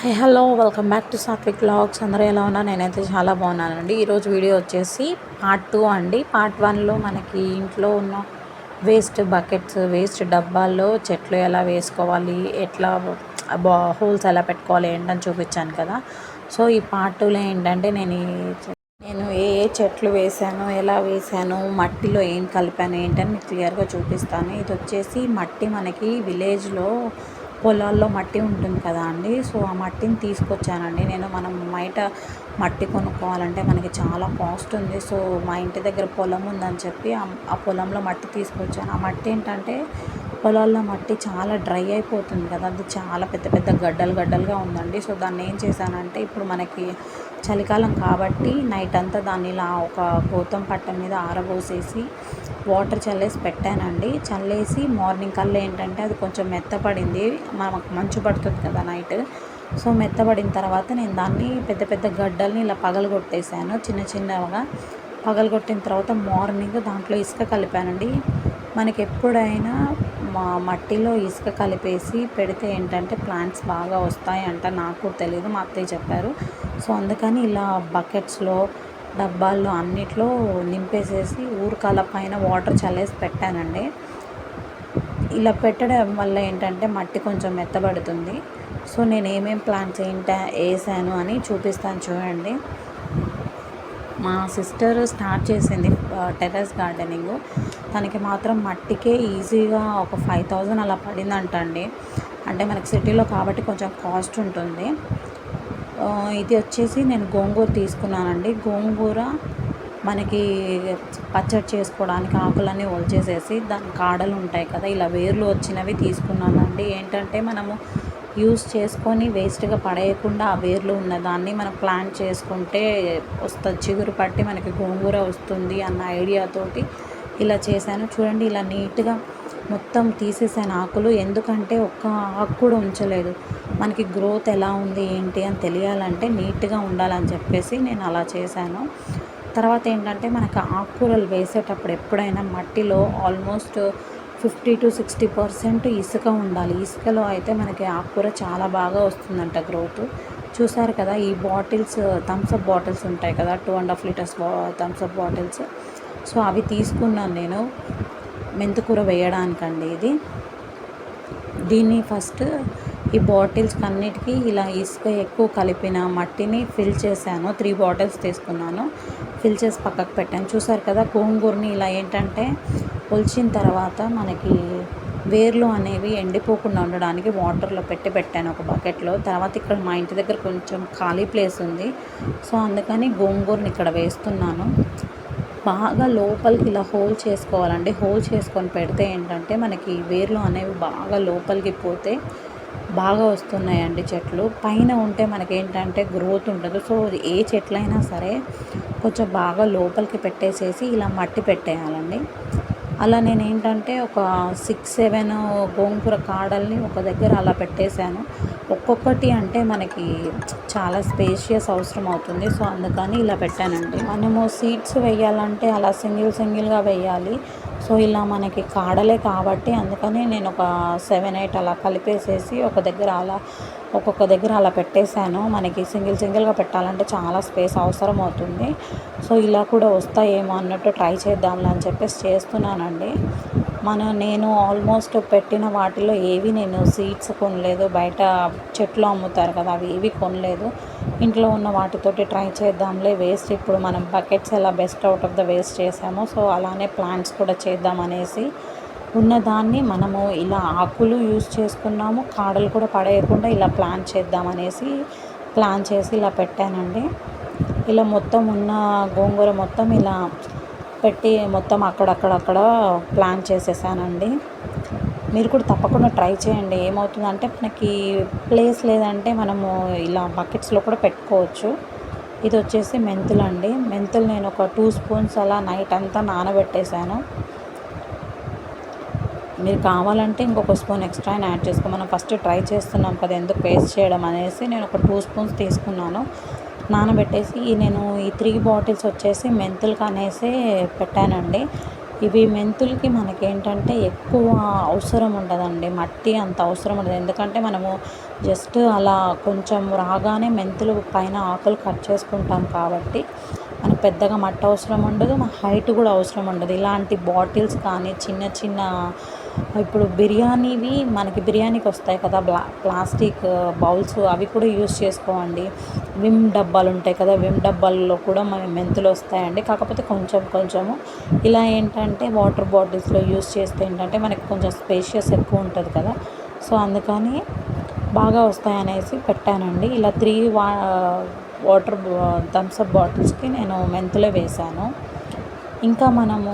Hi hello welcome back to Satvik blogs అందరూ ఎలా ఉన్నా నేనైతే చాలా బాగున్నానండి. ఈరోజు వీడియో వచ్చేసి పార్ట్ టూ అండి. పార్ట్ వన్లో మనకి ఇంట్లో ఉన్న వేస్ట్ బకెట్స్ వేస్ట్ డబ్బాల్లో చెట్లు ఎలా వేసుకోవాలి? ఎట్లా బా హోల్స్ ఎలా పెట్టుకోవాలి? ఏంటని చూపించాను కదా. సో ఈ పార్ట్ టూలో ఏంటంటే నేను నేను ఏ ఏ చెట్లు వేసాను? ఎలా వేసాను? మట్టిలో ఏం కలిపాను? ఏంటని మీకు క్లియర్గా చూపిస్తాను. ఇది వచ్చేసి మట్టి మనకి విలేజ్లో పొలాల్లో మట్టి ఉంటుంది కదా అండి. సో ఆ మట్టిని తీసుకొచ్చానండి. నేను మనం బయట మట్టి కొనుక్కోవాలంటే మనకి చాలా కాస్ట్ ఉంది. సో మా ఇంటి దగ్గర పొలం ఉందని చెప్పి ఆ పొలంలో మట్టి తీసుకొచ్చాను. ఆ మట్టి ఏంటంటే పొలాల్లో మట్టి చాలా డ్రై అయిపోతుంది కదా. అది చాలా పెద్ద పెద్ద గడ్డలు గడ్డలుగా ఉందండి. సో దాన్ని ఏం చేశానంటే ఇప్పుడు మనకి చలికాలం కాబట్టి నైట్ అంతా దాన్ని ఇలా ఒక గోతం పట్ట మీద ఆరబోసేసి వాటర్ చల్లేసి పెట్టానండి. చల్లేసి మార్నింగ్ కల్లా ఏంటంటే అది కొంచెం మెత్తపడింది. మనకు మంచు పడుతుంది కదా నైట్. సో మెత్తబడిన తర్వాత నేను దాన్ని పెద్ద పెద్ద గడ్డల్ని ఇలా పగలగొట్టేసాను చిన్న చిన్నగా పగలగొట్టిన తర్వాత మార్నింగ్ దాంట్లో ఇసుక కలిపానండి. మనకి ఎప్పుడైనా మా మట్టిలో ఇసుక కలిపేసి పెడితే ఏంటంటే ప్లాంట్స్ బాగా వస్తాయి అంట నాకు తెలియదు మా అత్తయ్య చెప్పారు. సో అందుకని ఇలా బకెట్స్లో డబ్బాల్లో అన్నిట్లో నింపేసేసి ఊరకాల పైన వాటర్ చల్లేసి పెట్టానండి. ఇలా పెట్టడం వల్ల ఏంటంటే మట్టి కొంచెం మెత్తబడుతుంది. సో నేను ఏమేమి ప్లాంట్స్ ఏంటా వేసాను అని చూపిస్తాను చూడండి. మా సిస్టర్ స్టార్ట్ చేసింది టెర్రస్ గార్డెనింగ్. తనకి మాత్రం మట్టికే ఈజీగా ఒక ఫైవ్ థౌజండ్ అలా పడిందంట అండి అంటే మనకి సిటీలో కాబట్టి కొంచెం కాస్ట్ ఉంటుంది. ఇది వచ్చేసి నేను గోంగూర తీసుకున్నానండి. గోంగూర మనకి పచ్చడి చేసుకోవడానికి ఆకులన్నీ ఒలిచేసేసి దాని కాడలు ఉంటాయి కదా ఇలా వేర్లు వచ్చినవి తీసుకున్నానండి. ఏంటంటే మనము యూస్ చేసుకొని వేస్ట్గా పడేయకుండా ఆ వేర్లు ఉన్న దాన్ని మనం ప్లాంట్ చేసుకుంటే వస్తుంది. చిగురు పట్టి మనకి గోంగూర వస్తుంది అన్న ఐడియాతోటి ఇలా చేశాను. చూడండి ఇలా నీట్గా మొత్తం తీసేసాను ఆకులు. ఎందుకంటే ఒక్క ఆకు కూడా ఉంచలేదు. మనకి గ్రోత్ ఎలా ఉంది ఏంటి అని తెలియాలంటే నీట్గా ఉండాలని చెప్పేసి నేను అలా చేశాను. తర్వాత ఏంటంటే మనకు ఆకుకూరలు వేసేటప్పుడు ఎప్పుడైనా మట్టిలో almost fifty to sixty percent ఇసుక ఉండాలి. ఇసుకలో అయితే మనకి ఆకుకూర చాలా బాగా వస్తుందంట గ్రోత్. చూసారు కదా ఈ బాటిల్స్ థమ్స్అప్ బాటిల్స్ ఉంటాయి కదా two and half litres Thums Up bottles. So అవి తీసుకున్నాను నేను. మెంతుకూర వేయడానికండి ఇది. దీన్ని ఫస్ట్ ఈ బాటిల్స్ అన్నిటికీ ఇలా ఇసుక ఎక్కువ కలిపిన మట్టిని ఫిల్ చేశాను. త్రీ బాటిల్స్ తీసుకున్నాను. ఫిల్ చేసి పక్కకు పెట్టాను. చూసారు కదా గోంగూరని ఇలా ఏంటంటే పొలిచిన తర్వాత మనకి వేర్లు అనేవి ఎండిపోకుండా ఉండడానికి వాటర్లో పెట్టి పెట్టాను ఒక బకెట్లో. తర్వాత ఇక్కడ మా ఇంటి దగ్గర కొంచెం ఖాళీ ప్లేస్ ఉంది. సో అందుకని గోంగూరని ఇక్కడ వేస్తున్నాను. బాగా లోపలికి ఇలా హోల్ చేసుకోవాలండి. హోల్ చేసుకొని పెడితే ఏంటంటే మనకి వేర్లు అనేవి బాగా లోపలికి పోతే బాగా వస్తున్నాయండి చెట్లు. పైన ఉంటే మనకి ఏంటంటే గ్రోత్ ఉండదు. సో ఏ చెట్లైనా సరే కొంచెం బాగా లోపలికి పెట్టేసేసి ఇలా మట్టి పెట్టేయాలండి. అలా నేను ఏంటంటే ఒక సిక్స్ సెవెన్ గోంగూర కాడల్ని ఒక దగ్గర అలా పెట్టేశాను. ఒక్కొక్కటి అంటే మనకి చాలా స్పేషియస్ అవసరం అవుతుంది. సో అందుకని ఇలా పెట్టానండి. మనము సీడ్స్ వేయాలంటే అలా సింగిల్ సింగిల్గా వేయాలి. సో ఇలా మనకి కాడలే కాబట్టి అందుకని నేను ఒక సెవెన్ ఎయిట్ అలా కలిపేసేసి ఒక దగ్గర అలా ఒక్కొక్క దగ్గర అలా పెట్టేశాను. మనకి సింగిల్ సింగిల్గా పెట్టాలంటే చాలా స్పేస్ అవసరం అవుతుంది. సో ఇలా కూడా వస్తాయేమో అన్నట్టు ట్రై చేద్దాంలే అని చెప్పేసి చేస్తున్నానండి. మన నేను ఆల్మోస్ట్ పెట్టిన వాటిలో ఏవి నేను సీడ్స్ కొనలేదు. బయట చెట్లు అమ్ముతారు కదా అవి ఏవి కొనలేదు. ఇంట్లో ఉన్న వాటితోటి ట్రై చేద్దాంలే వేస్ట్ ఇప్పుడు మనం బకెట్స్ ఎలా best out of the waste చేసామో సో అలానే ప్లాంట్స్ కూడా చేద్దాం అనేసి ఉన్నదాన్ని మనము ఇలా ఆకులు యూస్ చేసుకున్నాము కాడలు కూడా పడేయకుండా ఇలా ప్లాన్ చేద్దాం అనేసి ప్లాన్ చేసి ఇలా పెట్టానండి. ఇలా మొత్తం ఉన్న గోంగూర మొత్తం ఇలా పెట్టి మొత్తం అక్కడక్కడక్కడ ప్లాన్ చేసేసానండి. మీరు కూడా తప్పకుండా ట్రై చేయండి. ఏమవుతుందంటే మనకి ప్లేస్ లేదంటే మనము ఇలా బకెట్స్లో కూడా పెట్టుకోవచ్చు. ఇది వచ్చేసి మెంతులు అండి. మెంతులు నేను ఒక టూ స్పూన్స్ అలా నైట్ అంతా నానబెట్టేశాను. మీరు కావాలంటే ఇంకొక స్పూన్ ఎక్స్ట్రా యాడ్ చేసుకో. మనం ఫస్ట్ ట్రై చేస్తున్నాం కదా ఎందుకు పేస్ట్ చేయడం అనేసి నేను ఒక టూ స్పూన్స్ తీసుకున్నాను. నానబెట్టేసి నేను ఈ త్రీ బాటిల్స్ వచ్చేసి మెంతులకు అనేసి పెట్టానండి. ఇవి మెంతులకి మనకేంటంటే ఎక్కువ అవసరం ఉండదండి. మట్టి అంత అవసరం ఉండదు. ఎందుకంటే మనము జస్ట్ అలా కొంచెం రాగానే మెంతులు పైన ఆకులు కట్ చేసుకుంటాం కాబట్టి మనకు పెద్దగా మట్ట అవసరం ఉండదు మన హైట్ కూడా అవసరం ఉండదు. ఇలాంటి బాటిల్స్ కానీ చిన్న చిన్న ఇప్పుడు బిర్యానీవి మనకి బిర్యానీకి వస్తాయి కదా బ్లా ప్లాస్టిక్ బౌల్స్ అవి కూడా యూస్ చేసుకోండి. విమ్ డబ్బాలు ఉంటాయి కదా విమ్ డబ్బాల్లో కూడా మన మెంతులు వస్తాయండి. కాకపోతే కొంచెం కొంచెము. ఇలా ఏంటంటే వాటర్ బాటిల్స్లో యూస్ చేస్తే ఏంటంటే మనకి కొంచెం స్పేషియస్ ఎక్కువ ఉంటుంది కదా. సో అందుకని బాగా వస్తాయనేసి పెట్టానండి. ఇలా త్రీ వా వాటర్ థమ్స్అప్ బాటిల్స్కి నేను మెంతులే వేశాను. ఇంకా మనము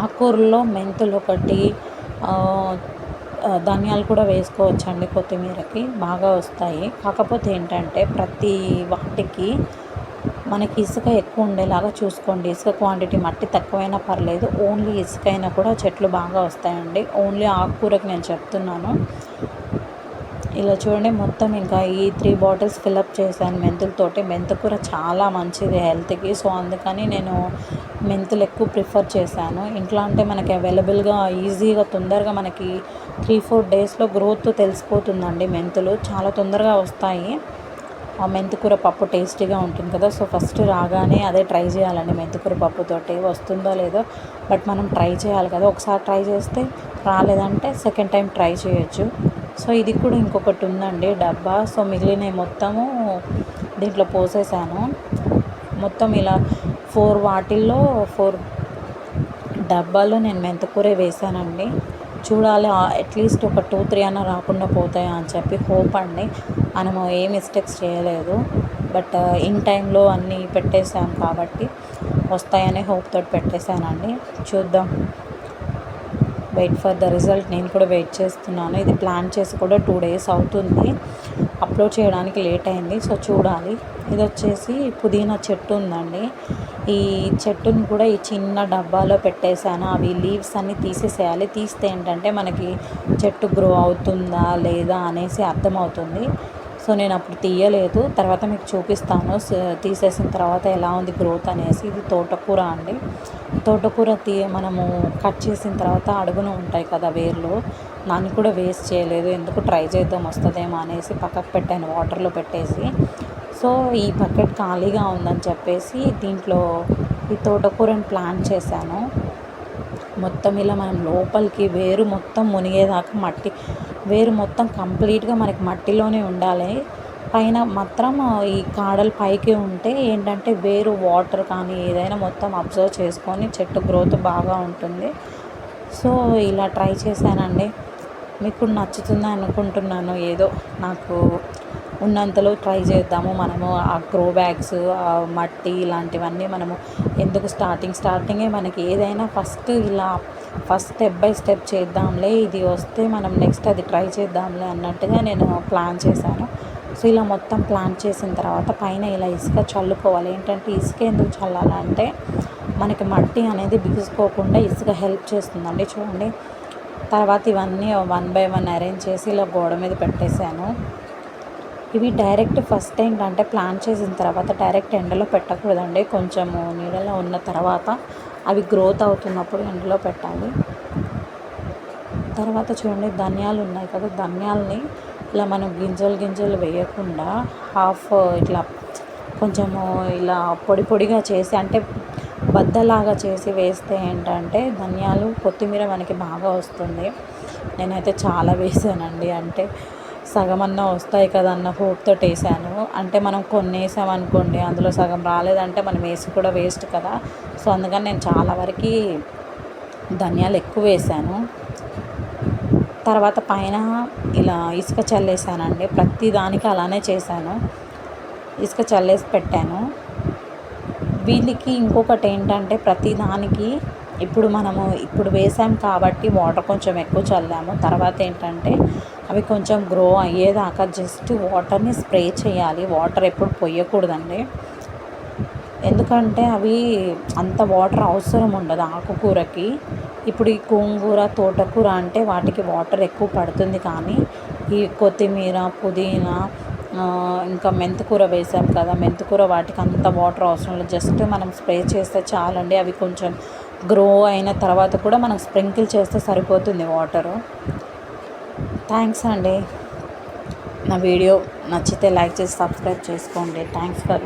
ఆకూరలో మెంతులు ఒకటి ధనియాలు కూడా వేసుకోవచ్చండి కొత్తిమీరకి. బాగా వస్తాయి. కాకపోతే ఏంటంటే ప్రతి వాటికి మనకి ఇసుక ఎక్కువ ఉండేలాగా చూసుకోండి. ఇసుక క్వాంటిటీ మట్టి తక్కువైనా పర్లేదు. ఓన్లీ ఇసుక అయినా కూడా చెట్లు బాగా వస్తాయండి. ఓన్లీ ఆకుకూరకి నేను చెప్తున్నాను. ఇలా చూడండి మొత్తం ఇంకా ఈ త్రీ బాటిల్స్ ఫిల్అప్ చేశాను మెంతులతోటి. మెంతుకూర చాలా మంచిది హెల్త్కి. సో అందుకని నేను మెంతులు ఎక్కువ ప్రిఫర్ చేశాను. ఇంట్లో అంటే మనకి అవైలబుల్గా ఈజీగా తొందరగా మనకి త్రీ ఫోర్ డేస్లో గ్రోత్ తెలిసిపోతుందండి మెంతులు. చాలా తొందరగా వస్తాయి. ఆ మెంతికూర పప్పు టేస్టీగా ఉంటుంది కదా. సో ఫస్ట్ రాగానే అదే ట్రై చేయాలండి మెంతికూర పప్పుతోటి వస్తుందో లేదో బట్ మనం ట్రై చేయాలి కదా. ఒకసారి ట్రై చేస్తే రాలేదంటే సెకండ్ టైం ట్రై చేయొచ్చు. సో ఇది కూడా ఇంకొకటి ఉందండి డబ్బా. సో మిగిలినవి మొత్తము దీంట్లో పోసేసాను. మొత్తం ఇలా ఫోర్ వాటిల్లో ఫోర్ డబ్బాలో నేను మెంతకూర వేసానండి. చూడాలి అట్లీస్ట్ ఒక టూ త్రీ అన్న రాకుండా పోతాయా అని చెప్పి హోప్ అండి. మనము ఏ మిస్టేక్స్ చేయలేదు. బట్ ఇన్ టైంలో అన్నీ పెట్టేశాం కాబట్టి వస్తాయనే హోప్ తోటి పెట్టేశానండి. చూద్దాం. Wait for the result. నేను కూడా వెయిట్ చేస్తున్నాను. ఇది ప్లాన్ చేసి కూడా టూ డేస్ అవుతుంది. అప్లోడ్ చేయడానికి లేట్ అయింది. సో చూడాలి. ఇది వచ్చేసి పుదీనా చెట్టు ఉందండి. ఈ చెట్టుని కూడా ఈ చిన్న డబ్బాలో పెట్టేశాను. అవి లీవ్స్ అన్నీ తీసేసేయాలి. తీస్తే ఏంటంటే మనకి చెట్టు గ్రో అవుతుందా లేదా అనేసి అర్థమవుతుంది. సో నేను అప్పుడు తీయలేదు. తర్వాత మీకు చూపిస్తాను. తీసేసిన తర్వాత ఎలా ఉంది గ్రోత్ అనేసి. ఇది తోటకూర అండి. తోటకూర తీ మనము కట్ చేసిన తర్వాత అడుగున ఉంటాయి కదా వేర్లు. దాన్ని కూడా వేస్ట్ చేయలేదు. ఎందుకు ట్రై చేద్దాం వస్తుందేమో అనేసి పక్కకు పెట్టాను వాటర్లో పెట్టేసి. సో ఈ బకెట్ ఖాళీగా ఉందని చెప్పేసి దీంట్లో ఈ తోటకూరని ప్లాన్ చేశాను. మొత్తం ఇలా మనం లోపలికి వేరు మొత్తం మునిగేదాకా మట్టి వేరు మొత్తం కంప్లీట్గా మనకి మట్టిలోనే ఉండాలి. పైన మాత్రం ఈ కాడలు పైకి ఉంటే ఏంటంటే వేరు వాటర్ కానీ ఏదైనా మొత్తం అబ్జర్వ్ చేసుకొని చెట్టు గ్రోత్ బాగా ఉంటుంది. సో ఇలా ట్రై చేశానండి. మీకు నచ్చుతుంది అనుకుంటున్నాను. ఏదో నాకు ఉన్నంతలో ట్రై చేద్దాము. మనము ఆ గ్రో బ్యాగ్స్ మట్టి ఇలాంటివన్నీ మనము ఎందుకు స్టార్టింగ్ స్టార్టింగే మనకి ఏదైనా ఫస్ట్ ఇలా ఫస్ట్ స్టెప్ బై స్టెప్ చేద్దాంలే ఇది వస్తే మనం నెక్స్ట్ అది ట్రై చేద్దాంలే అన్నట్టుగా నేను ప్లాన్ చేశాను. సో ఇలా మొత్తం ప్లాన్ చేసిన తర్వాత పైన ఇలా ఇసుక చల్లుకోవాలి. ఏంటంటే ఇసుక ఎందుకు చల్లాలంటే మనకి మట్టి అనేది బిగుసుకోకుండా ఇసుక హెల్ప్ చేస్తుందండి చూడండి. తర్వాత ఇవన్నీ వన్ బై వన్ అరేంజ్ చేసి ఇలా గోడ మీద పెట్టేశాను. ఇవి డైరెక్ట్ ఫస్ట్ ఏంటంటే ప్లాన్ చేసిన తర్వాత డైరెక్ట్ ఎండలో పెట్టకూడదండి. కొంచెము నీడలో ఉన్న తర్వాత అవి గ్రోత్ అవుతున్నప్పుడు ఎండలో పెట్టాలి. తర్వాత చూడండి ధనియాలు ఉన్నాయి కదా ధనియాలని ఇలా మనం గింజలు గింజలు వేయకుండా హాఫ్ ఇట్లా కొంచెము ఇలా పొడి పొడిగా చేసి అంటే బద్దలాగా చేసి వేస్తే ఏంటంటే ధనియాలు కొత్తిమీర మనకి బాగా వస్తుంది. నేనైతే చాలా వేసానండి. అంటే సగం అన్న వస్తాయి కదా అన్న హోప్తో వేసాను. అంటే మనం కొన్ని వేసామనుకోండి అందులో సగం రాలేదంటే మనం వేసి కూడా వేస్ట్ కదా. సో అందుకని నేను చాలా వరకు ధనియాలు ఎక్కువ వేసాను. తర్వాత పైన ఇలా ఇసుక చల్లేసానండి. ప్రతి దానికి అలానే చేశాను. ఇసుక చల్లేసి పెట్టాను. వీళ్ళకి ఇంకొకటి ఏంటంటే ప్రతి దానికి ఇప్పుడు మనము ఇప్పుడు వేసాం కాబట్టి వాటర్ కొంచెం ఎక్కువ చల్లాము. తర్వాత ఏంటంటే అవి కొంచెం గ్రో అయ్యేదాకా జస్ట్ వాటర్ని స్ప్రే చేయాలి. వాటర్ ఎప్పుడు పొయ్యకూడదండి. ఎందుకంటే అవి అంత వాటర్ అవసరం ఉండదు ఆకుకూరకి. ఇప్పుడు ఈ గోంగూర తోటకూర అంటే వాటికి వాటర్ ఎక్కువ పడుతుంది కానీ ఈ కొత్తిమీర పుదీనా ఇంకా మెంతికూర వేసాం కదా మెంతికూర వాటికి అంత వాటర్ అవసరం లేదు. జస్ట్ మనం స్ప్రే చేస్తే చాలండి. అవి కొంచెం గ్రో అయిన తర్వాత కూడా మనం స్ప్రింకిల్ చేస్తే సరిపోతుంది వాటరు థ్యాంక్స్ అండి. నా వీడియో నచ్చితే లైక్ చేసి సబ్స్క్రైబ్ చేసుకోండి. Thanks for